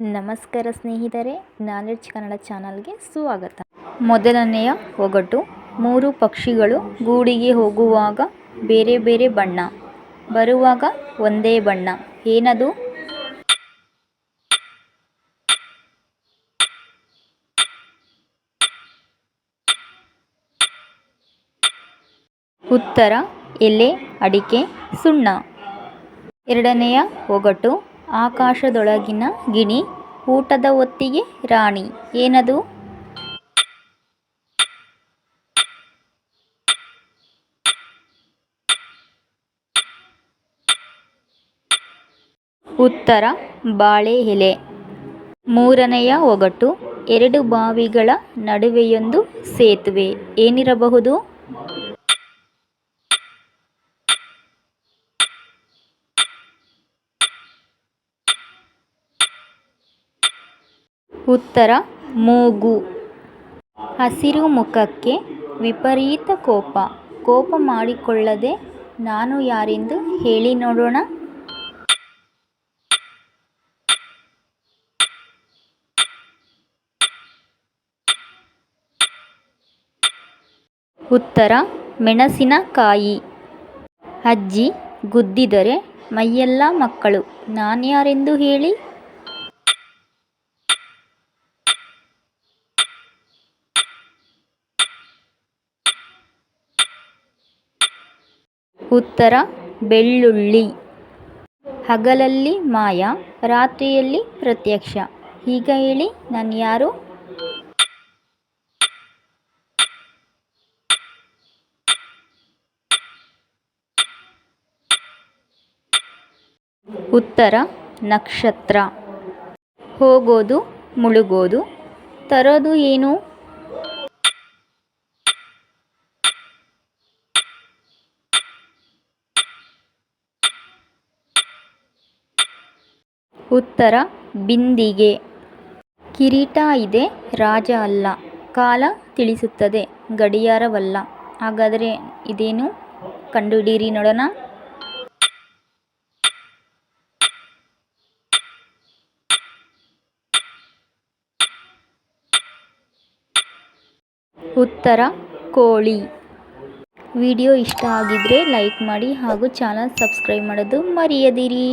ನಮಸ್ಕಾರ ಸ್ನೇಹಿತರೆ ನಾಲೆಡ್ಜ್ ಕನ್ನಡ ಚಾನಲ್ಗೆ ಸ್ವಾಗತ. ಮೊದಲನೆಯ ಒಗಟು, ಮೂರು ಪಕ್ಷಿಗಳು ಗೂಡಿಗೆ ಹೋಗುವಾಗ ಬೇರೆ ಬೇರೆ ಬಣ್ಣ, ಬರುವಾಗ ಒಂದೇ ಬಣ್ಣ, ಏನದು? ಉತ್ತರ, ಎಲೆ, ಅಡಿಕೆ, ಸುಣ್ಣ. ಎರಡನೆಯ ಒಗಟು ಆಕಾಶದೊಳಗಿನ ಗಿಣಿ, ಊಟದ ಹೊತ್ತಿಗೆ ರಾಣಿ. ಏನದು? ಉತ್ತರ, ಬಾಳೆ ಎಲೆ. ಮೂರನೆಯ ಒಗಟು, ಎರಡು ಬಾವಿಗಳ ನಡುವೆಯೊಂದು ಸೇತುವೆ. ಏನಿರಬಹುದು? ಉತ್ತರ, ಮೂಗು. ಹಸಿರು ಮುಖಕ್ಕೆ ವಿಪರೀತ ಕೋಪ. ಕೋಪ ಮಾಡಿಕೊಳ್ಳದೆ ನಾನು ಯಾರೆಂದು ಹೇಳಿ ನೋಡೋಣ? ಉತ್ತರ, ಮೆಣಸಿನಕಾಯಿ. ಅಜ್ಜಿ ಗುದ್ದಿದರೆ ಮೈಯೆಲ್ಲ ಮಕ್ಕಳು ನಾನು ಯಾರೆಂದು ಹೇಳಿ? ಉತ್ತರ, ಬೆಳ್ಳುಳ್ಳಿ. ಹಗಲಲ್ಲಿ ಮಾಯ, ರಾತ್ರಿಯಲ್ಲಿ ಪ್ರತ್ಯಕ್ಷ. ಈಗ ಹೇಳಿ, ನಾನು ಯಾರು? ಉತ್ತರ, ನಕ್ಷತ್ರ. ಹೋಗೋದು, ಮುಳುಗೋದು. ತರೋದು ಏನು? ಉತ್ತರ ಬಿಂದಿಗೆ. ಕಿರೀಟ ಇದೆ, ರಾಜ ಅಲ್ಲ. ಕಾಲ ತಿಳಿಸುತ್ತದೆ, ಗಡಿಯಾರವಲ್ಲ. ಹಾಗಾದರೆ ಇದೇನು? ಕಂಡುಹಿಡೀರಿ ನೋಡೋಣ. ಉತ್ತರ ಕೋಳಿ. ವಿಡಿಯೋ ಇಷ್ಟ ಆಗಿದ್ದರೆ ಲೈಕ್ ಮಾಡಿ ಹಾಗೂ ಚಾನಲ್ ಸಬ್ಸ್ಕ್ರೈಬ್ ಮಾಡೋದು ಮರೆಯದಿರಿ.